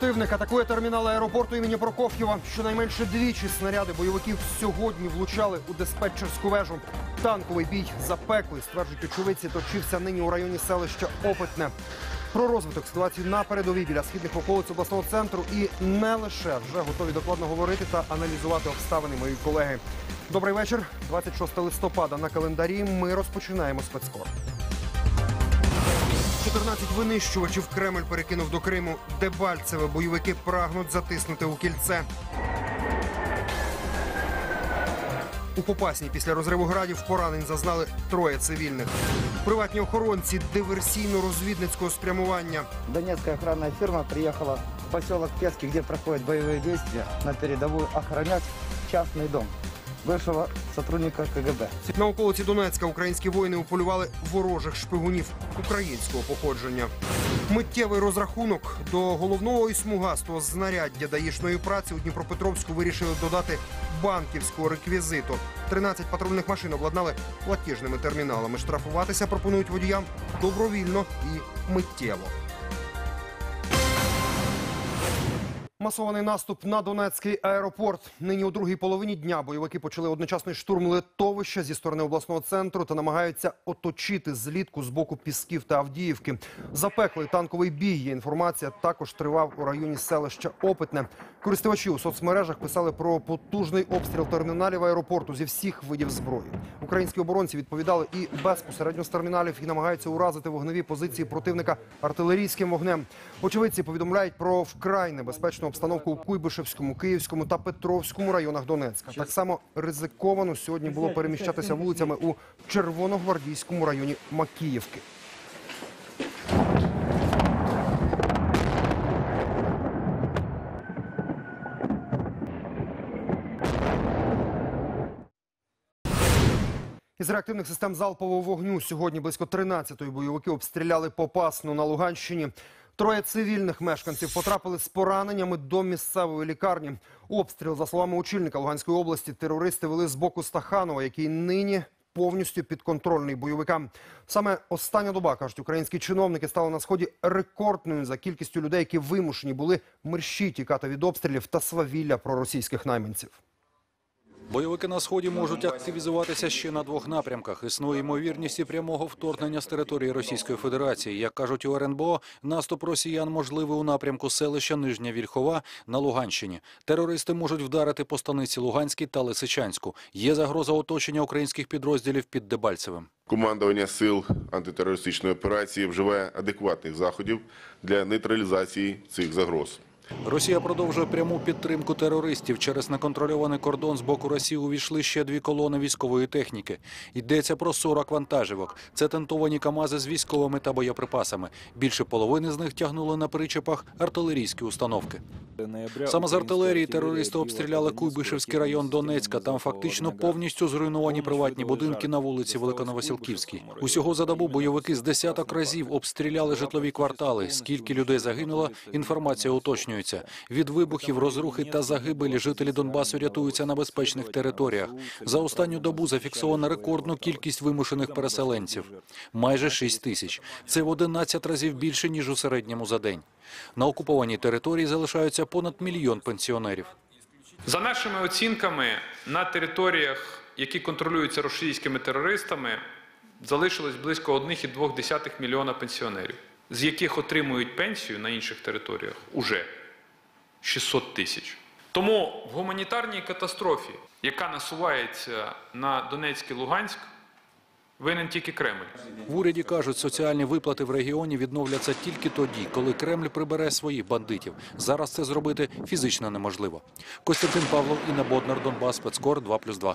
Противник атакує термінал аеропорту імені Прокоф'єва. Щонайменше двічі снаряди бойовиків сьогодні влучали у диспетчерську вежу. Танковий бій запеклий, стверджують очевидці, точився нині у районі селища Опитне. Про розвиток ситуації на передовій біля східних околиць обласного центру і не лише вже готові докладно говорити та аналізувати обставини мої колеги. Добрий вечір. 26 листопада на календарі. Ми розпочинаємо спецкор. 14 винищувачів Кремль перекинув до Криму. Дебальцеве бойовики прагнуть затиснути у кільце. У Попасні після розриву градів поранень зазнали троє цивільних. Приватні охоронці диверсійно-розвідницького спрямування. Донецкая охранная фирма приехала в поселок Пески, где проходят боевые действия, на передовую охранять частный дом бывшего сотрудника КГБ. На околиці Донецька українські воїни уполювали ворожих шпигунів українського походження. Миттєвий розрахунок до головного і смугастого знаряддя даїшної праці у Дніпропетровську вирішили додати банківського реквізиту. 13 патрульних машин обладнали платіжними терміналами. Штрафуватися пропонують водіям добровільно і миттєво. Масований наступ на Донецький аеропорт. Нині у другій половині дня бойовики почали одночасний штурм литовища зі сторони обласного центру та намагаються оточити злітку з боку Пісків та Авдіївки. Запеклий танковий бій. Є інформація також тривав у районі селища Опитне. Користувачі у соцмережах писали про потужний обстріл терміналів аеропорту зі всіх видів зброї. Українські оборонці відповідали і безпосередньо з терміналів і намагаються уразити вогневі позиції противника артилерійським вогнем. Очевидці повідомляють про вкрай небезпечну обстановку у Куйбишевському, Київському та Петровському районах Донецька. Так само ризиковано сьогодні було переміщатися вулицями у Червоногвардійському районі Макіївки. Із реактивних систем залпового вогню сьогодні близько 13-ї бойовики обстріляли Попасну на Луганщині. Троє цивільних мешканців потрапили з пораненнями до місцевої лікарні. Обстріл, за словами очільника Луганської області, терористи вели з боку Стаханова, який нині повністю підконтрольний бойовикам. Саме остання доба, кажуть українські чиновники, стала на сході рекордною за кількістю людей, які вимушені були мерщі тікати від обстрілів та свавілля проросійських найманців. Бойовики на сході можуть активізуватися ще на двох напрямках. Існує ймовірність і прямого вторгнення з території Російської Федерації. Як кажуть у РНБО, наступ росіян можливий у напрямку селища Нижня Вільхова на Луганщині. Терористи можуть вдарити по станиці Луганській та Лисичанську. Є загроза оточення українських підрозділів під Дебальцевим. Командування сил антитерористичної операції вживає адекватних заходів для нейтралізації цих загроз. Росія продовжує пряму підтримку терористів. Через неконтрольований кордон з боку Росії увійшли ще дві колони військової техніки. Йдеться про 40 вантажівок. Це тентовані камази з військовими та боєприпасами. Більше половини з них тягнули на причепах артилерійські установки. Саме з артилерії терористи обстріляли Куйбишевський район Донецька. Там фактично повністю зруйновані приватні будинки на вулиці Великоновасилківській. Усього за добу бойовики з десяток разів обстріляли житлові квартали. Скільки людей загинуло, інформація уточнюється. Від вибухів, розрухи та загибелі жителі Донбасу рятуються на безпечних територіях. За останню добу зафіксовано рекордну кількість вимушених переселенців – майже 6 тисяч. Це в 11 разів більше ніж у середньому за день. На окупованій території залишаються понад мільйон пенсіонерів. За нашими оцінками, на територіях, які контролюються російськими терористами, залишилось близько 1,2 мільйона пенсіонерів, з яких отримують пенсію на інших територіях уже 600 тисяч. Тому в гуманітарній катастрофі, яка насувається на Донецьк і Луганськ, винен тільки Кремль. В уряді кажуть, соціальні виплати в регіоні відновляться тільки тоді, коли Кремль прибере своїх бандитів. Зараз це зробити фізично неможливо. Костянтин Павлов, Інна Боднар, Донбас, Спецкор 2+,2.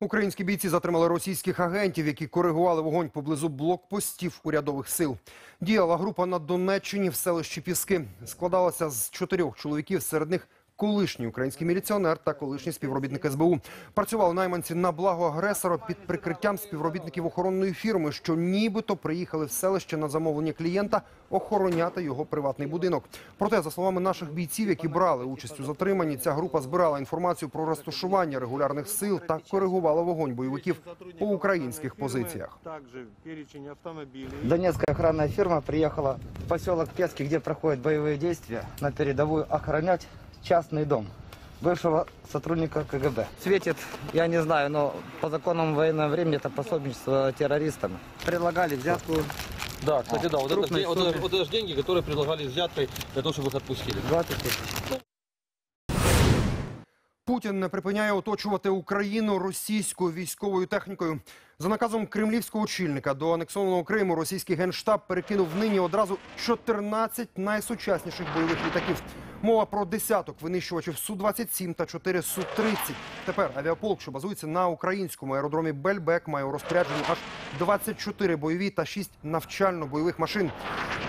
Українські бійці затримали російських агентів, які коригували вогонь поблизу блокпостів урядових сил. Діяла група на Донеччині в селищі Піски. Складалася з чотирьох чоловіків, серед них колишній український міліціонер та колишній співробітник СБУ. Працювали найманці на благо агресора під прикриттям співробітників охоронної фірми, що нібито приїхали в селище на замовлення клієнта охороняти його приватний будинок. Проте, за словами наших бійців, які брали участь у затриманні, ця група збирала інформацію про розташування регулярних сил та коригувала вогонь бойовиків по українських позиціях. Донецкая охранная фирма приехала в поселок Пески, где проходят боевые действия, на передовую охранять частный дом бывшего сотрудника КГБ. Светит, я не знаю, но по законам военного времени это пособничество террористам. Предлагали взятку Да, кстати, да, вот это, крупной ж де- вот, это, суммы. вот это ж деньги, которые предлагались взяткой для того, чтобы их отпустили. 20 тысяч. Путін не припиняє оточувати Україну російською військовою технікою. За наказом кремлівського очільника до анексованого Криму російський генштаб перекинув нині одразу 14 найсучасніших бойових літаків. Мова про десяток винищувачів Су-27 та 4 Су-30. Тепер авіаполк, що базується на українському аеродромі Бельбек, має у розпорядженні аж 24 бойові та 6 навчально-бойових машин.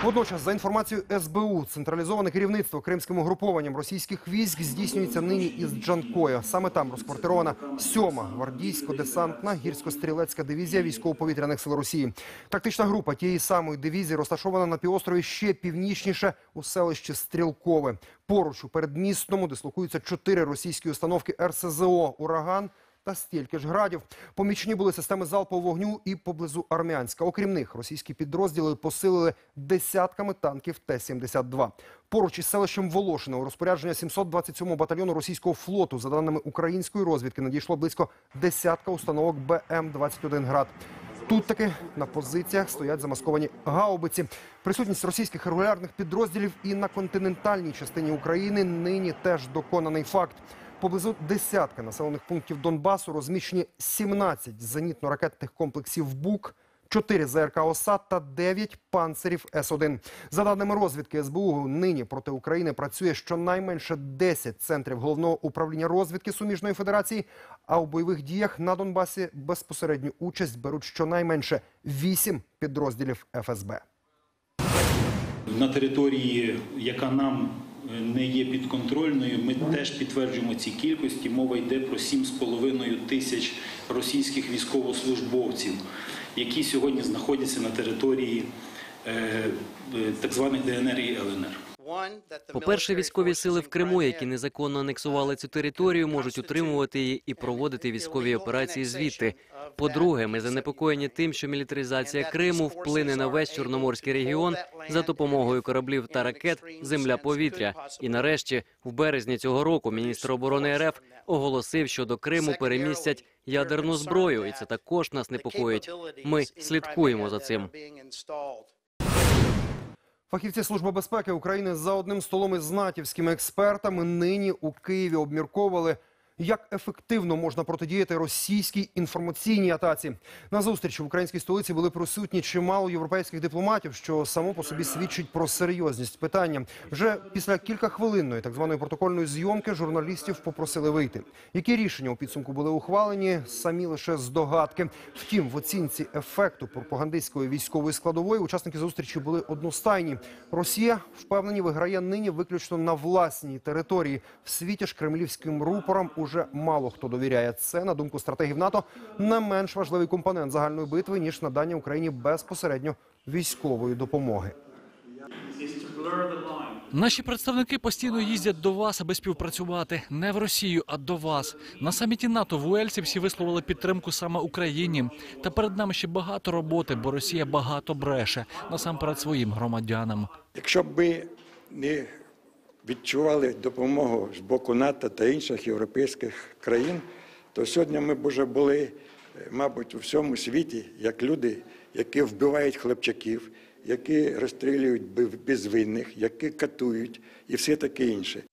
Водночас, за інформацією СБУ, централізоване керівництво кримським угрупованням російських військ здійснюється нині із Джанкоя. Саме там розквартирована сьома гвардійсько-десантна гірсько-стрілецька дивізія військово-повітряних сил Росії. Тактична група тієї самої дивізії розташована на півострові ще північніше у селищі Стрілкове. Поруч у передмістному дислокуються чотири російські установки РСЗО «Ураган» та стільки ж градів. Помічені були системи залпового вогню і поблизу Армянська. Окрім них, російські підрозділи посилили десятками танків Т-72. Поруч із селищем Волошине у розпорядження 727-го батальйону російського флоту, за даними української розвідки, надійшло близько десятка установок БМ-21 «Град». Тут таки на позиціях стоять замасковані гаубиці. Присутність російських регулярних підрозділів і на континентальній частині України нині теж доконаний факт. Поблизу десятка населених пунктів Донбасу розміщені 17 зенітно-ракетних комплексів БУК, 4 ЗРК «Осад» та 9 панцерів С-1. За даними розвідки СБУ, нині проти України працює щонайменше 10 центрів головного управління розвідки Суміжної Федерації, а у бойових діях на Донбасі безпосередню участь беруть щонайменше 8 підрозділів ФСБ. на території, яка нам не є підконтрольною, ми теж підтверджуємо ці кількості. Мова йде про 7,5 тисяч російських військовослужбовців, які сьогодні знаходяться на території е, е, так званих ДНР і ЛНР. По-перше, військові сили в Криму, які незаконно анексували цю територію, можуть утримувати її і проводити військові операції звідти. По-друге, ми занепокоєні тим, що мілітаризація Криму вплине на весь чорноморський регіон за допомогою кораблів та ракет земля-повітря. І нарешті, в березні цього року, міністр оборони РФ оголосив, що до Криму перемістять ядерну зброю, і це також нас непокоїть. Ми слідкуємо за цим. Фахівці Служби безпеки України за одним столом із натівськими експертами нині у Києві обмірковували, як ефективно можна протидіяти російській інформаційній атаці. На зустрічі в українській столиці були присутні чимало європейських дипломатів, що само по собі свідчить про серйозність питання. Вже після кількахвилинної так званої протокольної зйомки журналістів попросили вийти. Які рішення у підсумку були ухвалені, самі лише здогадки. Втім, в оцінці ефекту пропагандистської військової складової учасники зустрічі були одностайні. Росія впевнені виграє нині виключно на власній території. В світі ж кремлівським рупорам уже мало хто довіряє. Це на думку стратегів НАТО не менш важливий компонент загальної битви ніж надання Україні безпосередньо військової допомоги. Наші представники постійно їздять до вас, аби співпрацювати не в Росію, а до вас. На саміті НАТО в Уельсі всі висловили підтримку саме Україні. Та перед нами ще багато роботи, бо Росія багато бреше насамперед своїм громадянам. Якщо б ми не відчували допомогу з боку НАТО та інших європейських країн, то сьогодні ми б уже були, е, мабуть, у всьому світі як люди, які вбивають хлопчаків, які розстрілюють безвинних, які катують і все таке інше.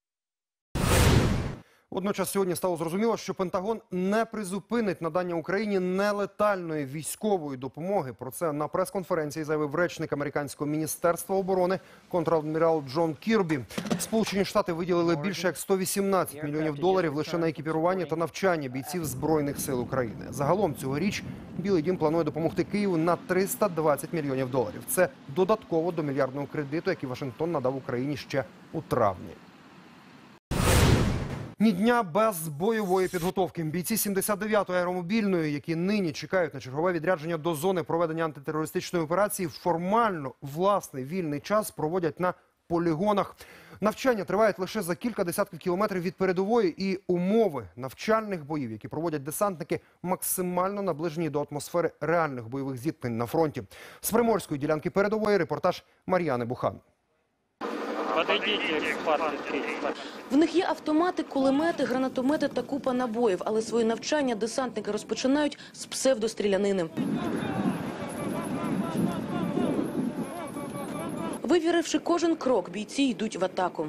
Водночас сьогодні стало зрозуміло, що Пентагон не призупинить надання Україні нелетальної військової допомоги. Про це на прес-конференції заявив речник американського міністерства оборони контрадмірал Джон Кірбі. Сполучені Штати виділили більше як 118 мільйонів доларів лише на екіпірування та навчання бійців збройних сил України. Загалом цьогоріч Білий Дім планує допомогти Києву на 320 мільйонів доларів. Це додатково до мільярдного кредиту, який Вашингтон надав Україні ще у травні. Ні дня без бойової підготовки. Бійці 79-ї аеромобільної, які нині чекають на чергове відрядження до зони проведення антитерористичної операції, формально власний вільний час проводять на полігонах. Навчання тривають лише за кілька десятків кілометрів від передової, і умови навчальних боїв, які проводять десантники, максимально наближені до атмосфери реальних бойових зіткнень на фронті. З приморської ділянки передової репортаж Мар'яни Бухан. В них є автомати, кулемети, гранатомети та купа набоїв, але своє навчання десантники розпочинають з псевдострілянини. Вивіривши кожен крок, бійці йдуть в атаку.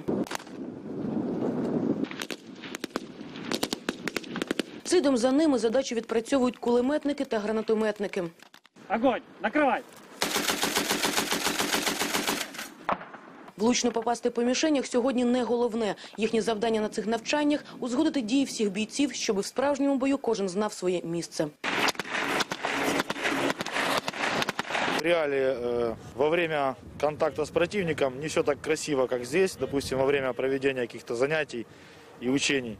Слідом за ними задачу відпрацьовують кулеметники та гранатометники. Огонь! Накрывай! Влучно попасти по мішенях сьогодні не головне. Їхнє завдання на цих навчаннях – узгодити дії всіх бійців, щоб в справжньому бою кожен знав своє місце. В реале э, во время контакта с противником не все так красиво, как здесь, допустим, во время проведения каких-то занятий и учений.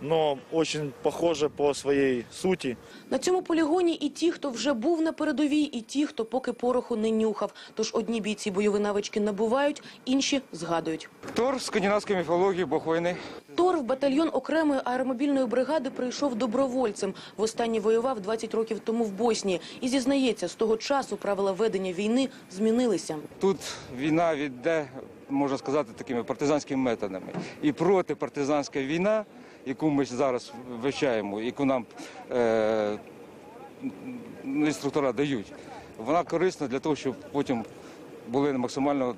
Но очень похоже по своей сути. На цьому полігоні і ті, хто вже був на передовій, і ті, хто поки пороху не нюхав. Тож одні бійці бойові навички набувають, інші згадують. Тор скандинавської міфології, бог війни. Тор в батальйон окремої аеромобільної бригади прийшов добровольцем. Востаннє воював 20 років тому в Боснії. І зізнається, з того часу правила ведення війни змінилися. Тут війна йде, можна сказати, такими партизанськими методами. І проти партизанська війна, яку ми зараз вивчаємо, яку нам е, інструктора дають, вона корисна для того, щоб потім були максимально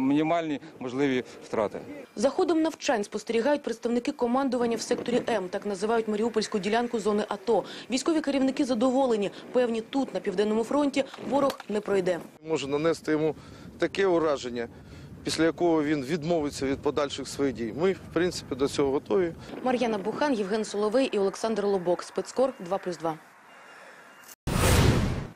мінімальні можливі втрати. За ходом навчань спостерігають представники командування в секторі М, так називають Маріупольську ділянку зони АТО. Військові керівники задоволені. Певні, тут, на Південному фронті, ворог не пройде. може нанести йому таке ураження, після якого він відмовиться від подальших своїх дій. Ми, в принципі, до цього готові. Мар'яна Бухан, Євген Соловей і Олександр Лобок. Спецкор 2+,2.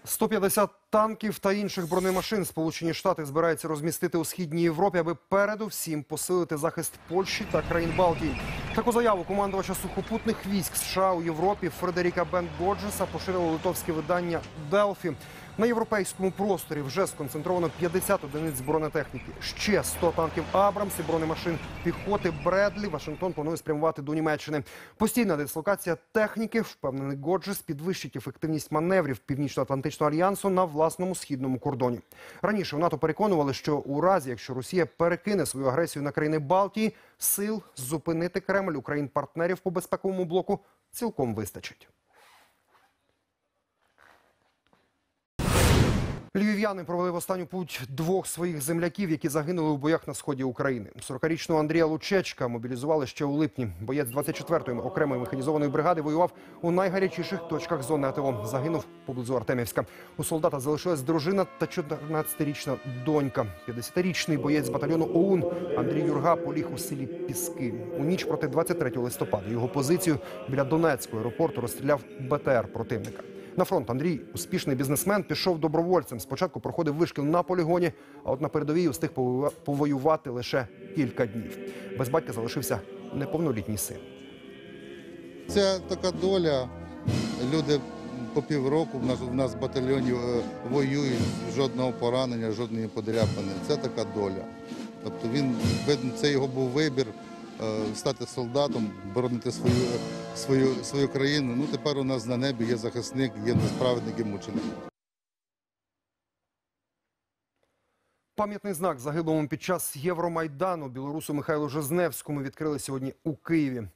150 танків та інших бронемашин Сполучені Штати збираються розмістити у східній Європі, аби передусім посилити захист Польщі та країн Балтії. Таку заяву командувача сухопутних військ США у Європі Фредеріка Бен Годжеса поширило литовське видання Делфі. На європейському просторі вже сконцентровано 50 одиниць бронетехніки. Ще 100 танків Абрамс і бронемашин піхоти Бредлі. Вашингтон планує спрямувати до Німеччини. Постійна дислокація техніки, впевнений Годжес, підвищить ефективність маневрів Північно-Атлантичного альянсу на власному східному кордоні. Раніше в НАТО переконували, що у разі, якщо Росія перекине свою агресію на країни Балтії, сил зупинити Кремль у країн-партнерів по безпековому блоку цілком вистачить. Львів'яни провели в останню путь двох своїх земляків, які загинули у боях на сході України. 40-річного Андрія Лучечка мобілізували ще у липні. Боєць 24-ї окремої механізованої бригади воював у найгарячіших точках зони АТО. Загинув поблизу Артемівська. У солдата залишилась дружина та 14-річна донька. 50-річний боєць батальйону ОУН Андрій Юрга поліг у селі Піски. У ніч проти 23 листопада його позицію біля Донецького аеропорту розстріляв БТР противника. На фронт Андрій, успішний бізнесмен, пішов добровольцем. Спочатку проходив вишкіл на полігоні, а от на передовій встиг повоювати лише кілька днів. Без батька залишився неповнолітній син. Це така доля. Люди по півроку в нас, в нас батальйоні е, воюють, жодного поранення, жодної подряпини. Це така доля. Тобто він видно, це його був вибір стати солдатом, боронити свою, свою, свою країну. Ну тепер у нас на небі є захисник, є несправедник і мученик. Пам'ятний знак загиблому під час Євромайдану білорусу Михайлу Жизневському відкрили сьогодні у Києві.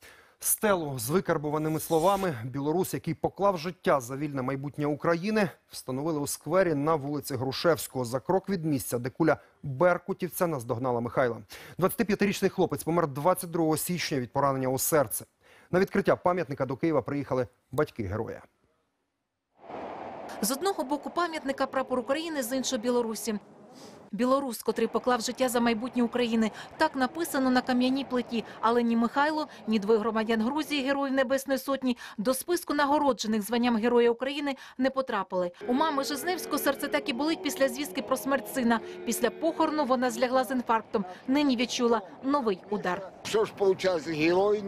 Стелу з викарбуваними словами білорус, який поклав життя за вільне майбутнє України, встановили у сквері на вулиці Грушевського за крок від місця, де куля Беркутівця наздогнала Михайла. 25-річний хлопець помер 22 січня від поранення у серце. На відкриття пам'ятника до Києва приїхали батьки героя. З одного боку пам'ятника прапор України, з іншого Білорусі. Білорус, котрий поклав життя за майбутнє України. Так написано на кам'яній плиті. Але ні Михайло, ні двоє громадян Грузії, героїв Небесної Сотні, до списку нагороджених званням Героя України не потрапили. У мами Жизневського серце так і болить після звістки про смерть сина. Після похорону вона злягла з інфарктом. Нині відчула новий удар. Що ж, виходить, герой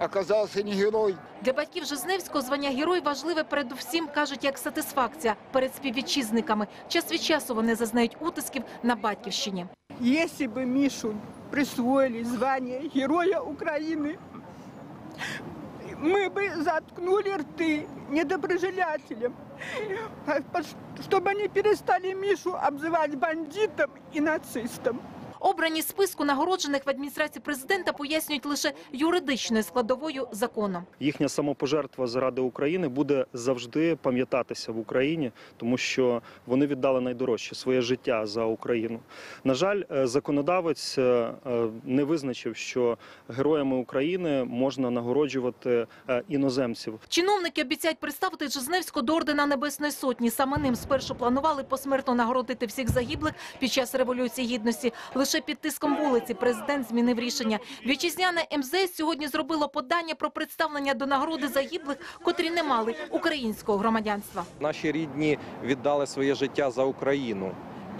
оказался не герой. Для батьків Жизневського звання герой важливе передусім, кажуть, як сатисфакція перед співвітчизниками. Час від часу вони зазнають утисків на батьківщині. Если бы Мишу присвоили звание Героя Украины, мы бы заткнули рты недоброжелателям, а пос- чтобы они перестали Мишу обзывать бандитом и нацистом. Обрані списку нагороджених в адміністрації президента пояснюють лише юридичною складовою закону. їхня самопожертва заради України буде завжди пам'ятатися в Україні, тому що вони віддали найдорожче своє життя за Україну. На жаль, е, законодавець е, е, не визначив, що героями України можна нагороджувати іноземців. Чиновники обіцяють представити Жизневського до ордена Небесної Сотні. Саме ним спершу планували посмертно нагородити всіх загиблих під час Революції Гідності. Лише під тиском вулиці президент змінив рішення. Вітчизняне МЗС сьогодні зробило подання про представлення до нагороди загиблих, котрі не мали українського громадянства. Наші рідні віддали своє життя за Україну.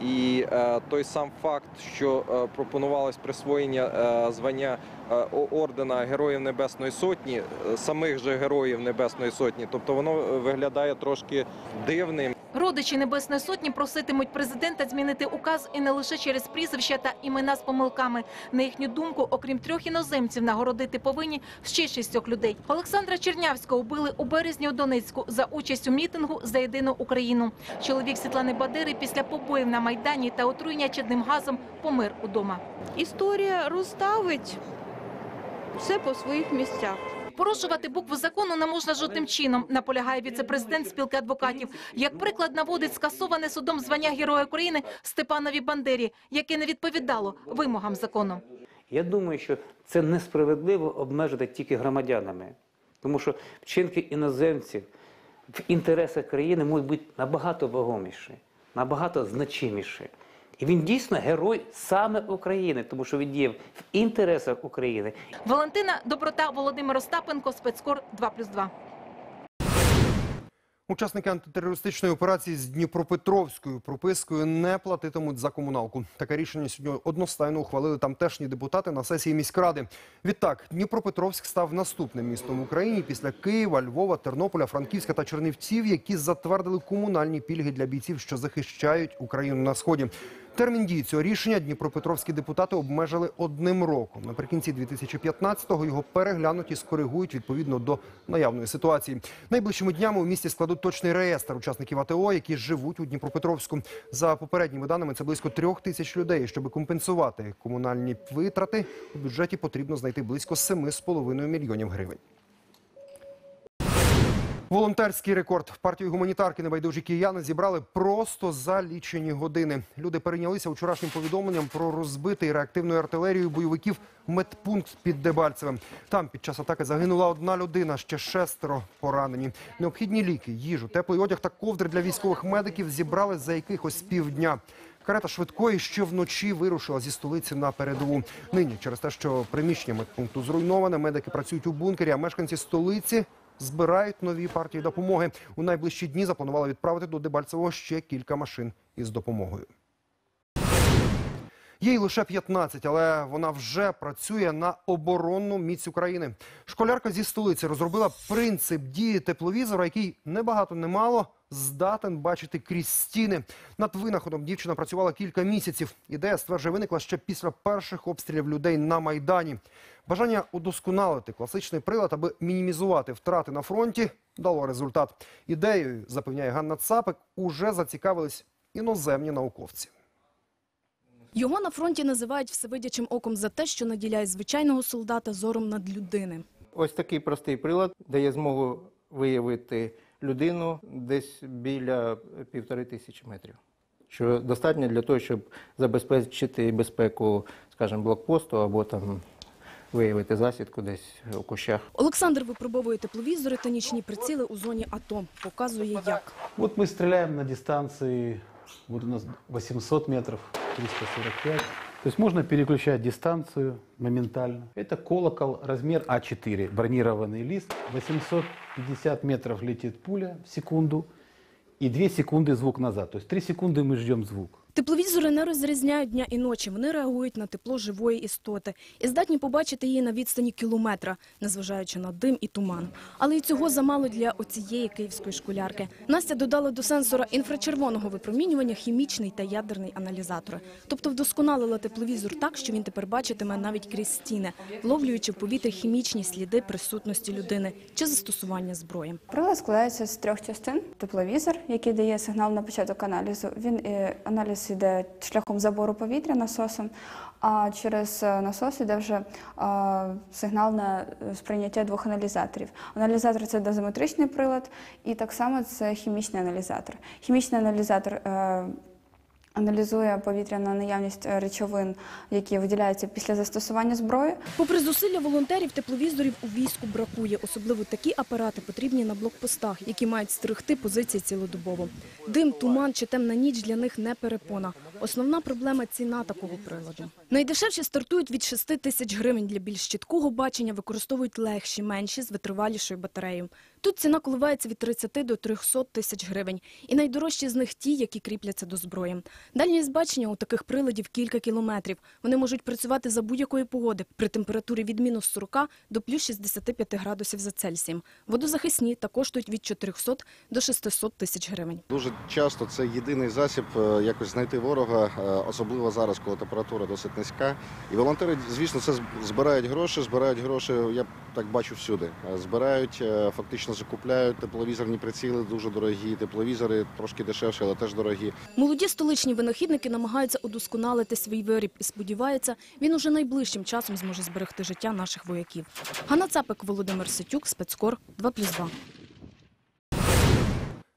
І е, той сам факт, що е, пропонувалось присвоєння е, звання ордена Героїв Небесної Сотні, е, самих же Героїв Небесної Сотні, тобто воно е, виглядає трошки дивним. Родичі Небесної Сотні проситимуть президента змінити указ і не лише через прізвища та імена з помилками. На їхню думку, окрім трьох іноземців, нагородити повинні ще шістьох людей. Олександра Чернявського вбили у березні у Донецьку за участь у мітингу за єдину Україну. Чоловік Світлани Бадири після побоїв на майдані та отруєння чадним газом помер удома. Історія розставить все по своїх місцях. Порушувати букву закону не можна жодним чином, наполягає віцепрезидент спілки адвокатів. Як приклад наводить скасоване судом звання Героя України Степанові Бандері, яке не відповідало вимогам закону. Я думаю, що це несправедливо обмежити тільки громадянами, тому що вчинки іноземців в інтересах країни можуть бути набагато вагоміші, набагато значиміші. І він дійсно герой саме України, тому що він діяв в інтересах України. Валентина Доброта, Володимир Остапенко, спецкор 2+,2. Учасники антитерористичної операції з Дніпропетровською пропискою не платитимуть за комуналку. Таке рішення сьогодні одностайно ухвалили тамтешні депутати на сесії міськради. Відтак, Дніпропетровськ став наступним містом в Україні після Києва, Львова, Тернополя, Франківська та Чернівців, які затвердили комунальні пільги для бійців, що захищають Україну на сході. Термін дії цього рішення дніпропетровські депутати обмежили одним роком. Наприкінці 2015-го його переглянуть і скоригують відповідно до наявної ситуації. Найближчими днями у місті складуть точний реєстр учасників АТО, які живуть у Дніпропетровську. За попередніми даними, це близько трьох тисяч людей. Щоб компенсувати комунальні витрати, у бюджеті потрібно знайти близько 7,5 мільйонів гривень. Волонтерський рекорд партію гуманітарки небайдужі кияни зібрали просто за лічені години. Люди перейнялися вчорашнім повідомленням про розбитий реактивною артилерією бойовиків медпункт під Дебальцевим. Там під час атаки загинула одна людина, ще шестеро поранені. Необхідні ліки, їжу, теплий одяг та ковдри для військових медиків зібрали за якихось півдня. Карета швидкої ще вночі вирушила зі столиці на передову. Нині через те, що приміщення медпункту зруйноване, медики працюють у бункері, а мешканці столиці збирають нові партії допомоги. У найближчі дні запланували відправити до Дебальцевого ще кілька машин із допомогою. Їй лише 15, але вона вже працює на оборонну міць України. Школярка зі столиці розробила принцип дії тепловізора, який не багато не мало здатен бачити крізь стіни. Над винаходом дівчина працювала кілька місяців. Ідея стверджує виникла ще після перших обстрілів людей на майдані. Бажання удосконалити класичний прилад, аби мінімізувати втрати на фронті, дало результат. Ідеєю, запевняє Ганна Цапик, уже зацікавились іноземні науковці. Його на фронті називають всевидячим оком за те, що наділяє звичайного солдата зором надлюдини. Ось такий простий прилад дає змогу виявити людину десь біля півтори тисячі метрів. Що достатньо для того, щоб забезпечити безпеку, скажімо, блокпосту або там виявити засідку десь у кущах. Олександр випробовує тепловізори та нічні приціли у зоні АТО. Показує, як. Вот мы стреляем на дистанции, вот у нас 800 метров, 345. То есть можно переключать дистанцию моментально. Это колокол, размер А4, бронированный лист. 850 метров летит пуля в секунду и 2 секунды звук назад. То есть 3 секунды мы ждем звук. Тепловізори не розрізняють дня і ночі. Вони реагують на тепло живої істоти і здатні побачити її на відстані кілометра, незважаючи на дим і туман. Але і цього замало для оцієї київської школярки. Настя додала до сенсора інфрачервоного випромінювання хімічний та ядерний аналізатори. Тобто вдосконалила тепловізор так, що він тепер бачитиме навіть крізь стіни, вловлюючи в повітрі хімічні сліди присутності людини чи застосування зброї. Прилад складається з трьох частин. Тепловізор, який дає сигнал на початок аналізу. Він е, аналіз іде шляхом забору повітря насосом, а через е, насос йде вже а, сигнал на е, сприйняття двох аналізаторів. Аналізатор це дозиметричний прилад, і так само це хімічний аналізатор. Хімічний аналізатор. е, Аналізує повітря на наявність е, речовин, які виділяються після застосування зброї. Попри зусилля волонтерів, тепловізорів у війську бракує. Особливо такі апарати потрібні на блокпостах, які мають стерегти позиції цілодобово. Дим, туман чи темна ніч для них не перепона. Основна проблема – ціна такого приладу. Найдешевші стартують від 6 тисяч гривень. Для більш чіткого бачення використовують легші, менші, з витривалішою батареєю. Тут ціна коливається від 30 до 300 тисяч гривень. І найдорожчі з них ті, які кріпляться до зброї. Дальність бачення у таких приладів кілька кілометрів. Вони можуть працювати за будь-якої погоди при температурі від мінус 40 до плюс 65 градусів за Цельсієм. Водозахисні та коштують від 400 до 600 тисяч гривень. Дуже часто це єдиний засіб е, якось знайти ворога, е, особливо зараз, коли температура досить низька. І волонтери, звісно, це збирають гроші, збирають гроші, я так бачу всюди. Е, Збирають, е, фактично закупляють тепловізорні приціли, дуже дорогі, тепловізори трошки дешевші, але теж дорогі. Молоді столичні винахідники намагаються удосконалити свій виріб і сподіваються, він уже найближчим часом зможе зберегти життя наших вояків. Ганна Цапик, Володимир Ситюк, Спецкор 2+,2.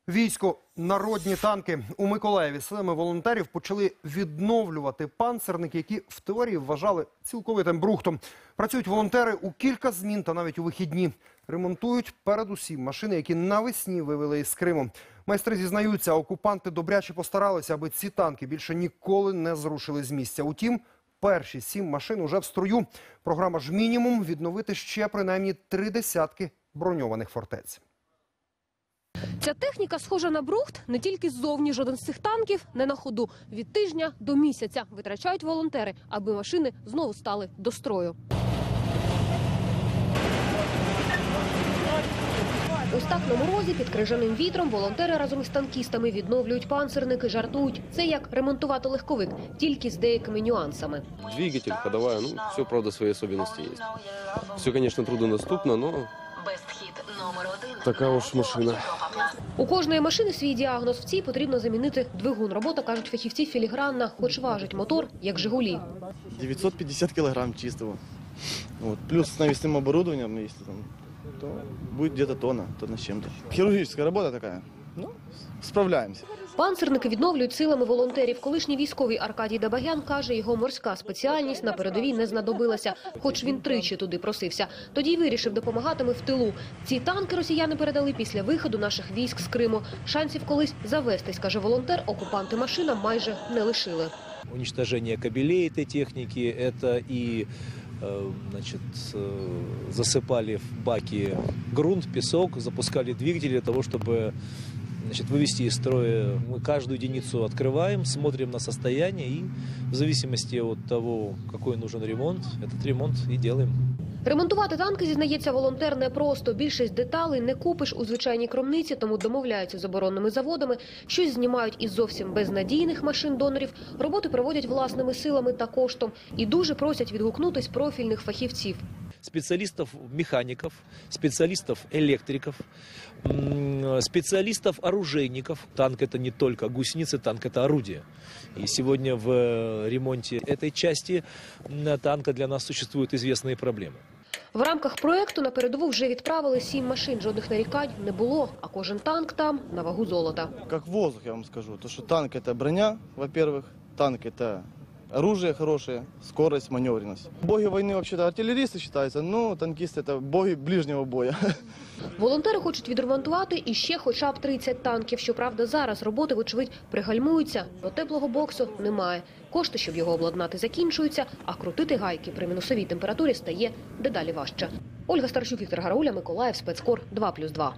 Військо, народні танки у Миколаєві силами волонтерів почали відновлювати панцерники, які в теорії вважали цілковитим брухтом. Працюють волонтери у кілька змін та навіть у вихідні. Ремонтують передусім машини, які навесні вивели із Криму. Майстри зізнаються, окупанти добряче постаралися, аби ці танки більше ніколи не зрушили з місця. Утім, перші сім машин уже в строю. Програма ж мінімум відновити ще принаймні три десятки броньованих фортець. Ця техніка схожа на брухт не тільки ззовні. Жоден з цих танків не на ходу. Від тижня до місяця витрачають волонтери, аби машини знову стали до строю. Ось так на морозі під крижаним вітром волонтери разом із танкістами відновлюють панцирники, жартують. Це як ремонтувати легковик, тільки з деякими нюансами. Двигатель, ходовая, ну, все, правда, свои особенности есть. Все, конечно, труднодоступно, но такая ж машина. У кожної машини свій діагноз. В цій потрібно замінити двигун. Робота, кажуть фахівці, філігранна, хоч важить мотор, як «Жигулі». 950 кілограм чистого. От. Плюс навісним оборудованням, оборудованием, если там, то буде десь тонна, то на чим-то. Хірургічна робота такая. Ну, справляемся. Панцирники відновлюють силами волонтерів. Колишній військовий Аркадій Дабагян каже, його морська спеціальність на передовій не знадобилася, хоч він тричі туди просився. Тоді й вирішив допомагатиме в тилу. Ці танки росіяни передали після виходу наших військ з Криму. Шансів колись завестись, каже волонтер, окупанти машинам майже не лишили. уничтожение кабелей этой техники, это и э, значит, э, засыпали в баки грунт, песок, запускали двигатели для того, чтобы значит, вывести из строя. Мы каждую единицу открываем, смотрим на состояние и в зависимости от того, какой нужен ремонт, этот ремонт и делаем. Ремонтувати танки, зізнається волонтер, непросто. Більшість деталей не купиш у звичайній кромниці, тому домовляються з оборонними заводами. Щось знімають із зовсім безнадійних машин-донорів. Роботи проводять власними силами та коштом. І дуже просять відгукнутись профільних фахівців. специалистов механиков, специалистов электриков, м, специалистов оружейников. Танк это не только гусеницы, танк это орудие. И сегодня в э, ремонте этой части м, танка для нас существуют известные проблемы. В рамках проекту на передову вже відправили сім машин. Жодних нарікань не було. А кожен танк там на вагу золота. Как воздух, я вам скажу. То, что танк это броня, во-первых. Танк это оружие хорошее, скорость, маневренность. Боги войны вообще-то артиллеристы считаются, но танкисты это боги ближнего боя. Волонтери хочуть відремонтувати і ще хоча б 30 танків. Щоправда, зараз роботи, вочевидь, пригальмуються, бо теплого боксу немає. Кошти, щоб його обладнати, закінчуються, а крутити гайки при мінусовій температурі стає дедалі важче. Ольга Старчук, Віктор Гарауля, Миколаїв, Спецкор 2+,2.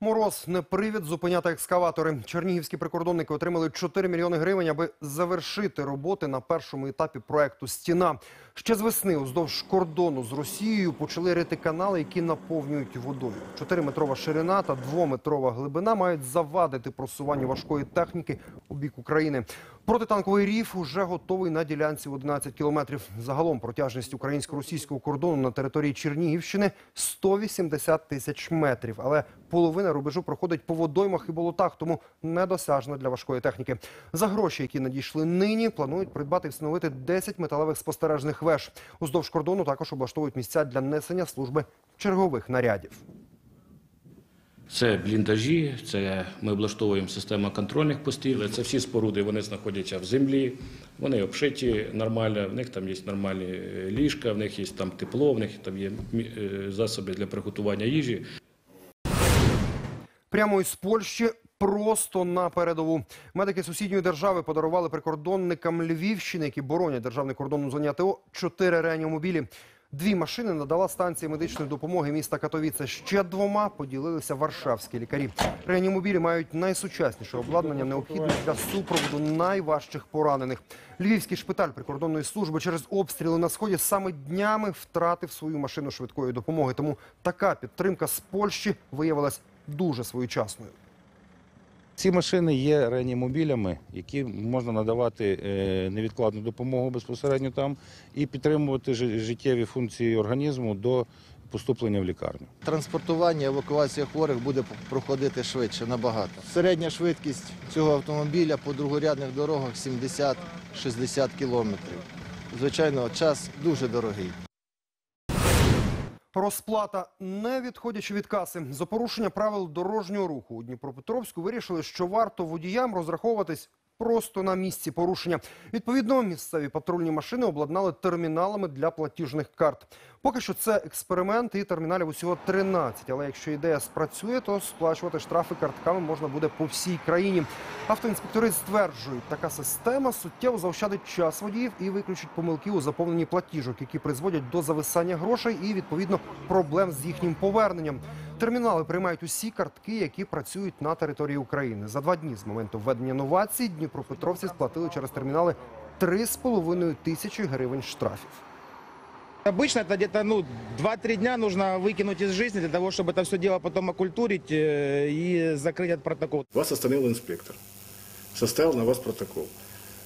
Мороз не привід зупиняти екскаватори. Чернігівські прикордонники отримали 4 мільйони гривень, аби завершити роботи на першому етапі проекту Стіна. Ще з весни уздовж кордону з Росією почали рити канали, які наповнюють водою. 4-метрова ширина та 2-метрова глибина мають завадити просуванню важкої техніки у бік України. Протитанковий рів уже готовий на ділянці в 11 кілометрів. Загалом протяжність українсько-російського кордону на території Чернігівщини 180 тисяч метрів. Але половина рубежу проходить по водоймах і болотах, тому недосяжна для важкої техніки. За гроші, які надійшли нині, планують придбати і встановити 10 металевих спостережних веж. Уздовж кордону також облаштовують місця для несення служби чергових нарядів. Це бліндажі, це ми облаштовуємо систему контрольних постів. Це всі споруди, вони знаходяться в землі, вони обшиті нормально, в них там є нормальні е, ліжка, в них є там тепло, в них там є е, засоби для приготування їжі. Прямо із Польщі просто на передову. Медики сусідньої держави подарували прикордонникам Львівщини, які боронять державний кордон у зоні АТО, чотири реанімобілі. Дві машини надала станція медичної допомоги міста Катовіце. Ще двома поділилися варшавські лікарі. Реанімобілі мають найсучасніше обладнання, необхідне для супроводу найважчих поранених. Львівський шпиталь прикордонної служби через обстріли на сході саме днями втратив свою машину швидкої допомоги. Тому така підтримка з Польщі виявилась дуже своєчасною. Ці машини є реанімобілями, які можна надавати е, невідкладну допомогу безпосередньо там і підтримувати життєві функції організму до поступлення в лікарню. Транспортування, евакуація хворих буде проходити швидше набагато. Середня швидкість цього автомобіля по другорядних дорогах 70-60 кілометрів. Звичайно, час дуже дорогий. Розплата не відходячи від каси. За порушення правил дорожнього руху у Дніпропетровську вирішили, що варто водіям розраховуватись просто на місці порушення. Відповідно, місцеві патрульні машини обладнали терміналами для платіжних карт. Поки що це експеримент і терміналів усього 13. Але якщо ідея спрацює, то сплачувати штрафи картками можна буде по всій країні. Автоінспектори стверджують, така система суттєво заощадить час водіїв і виключить помилки у заповненні платіжок, які призводять до зависання грошей і відповідно проблем з їхнім поверненням. Термінали приймають усі картки, які працюють на території України. За два дні з моменту введення новацій дніпропетровці сплатили через термінали 3,5 тисячі гривень штрафів. Обычно это где-то ну, 2-3 дня нужно выкинуть из жизни для того, чтобы это все дело потом окультурить э, и закрыть этот протокол. Вас остановил инспектор, составил на вас протокол,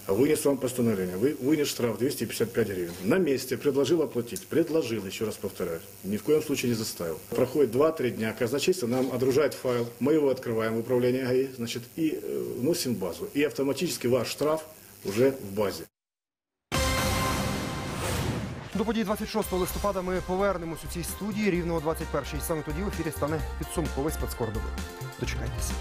вынес вам постановление, вы, вынес штраф 255 гривен. На месте предложил оплатить, предложил, еще раз повторяю, ни в коем случае не заставил. Проходит 2-3 дня, казначейство нам отгружает файл, мы его открываем в управлении ГАИ, значит, и э, вносим в базу. И автоматически ваш штраф уже в базе. До подій 26 листопада ми повернемось у цій студії рівно о 21-й. Саме тоді в ефірі стане підсумковий спецкор доби. Дочекайтеся.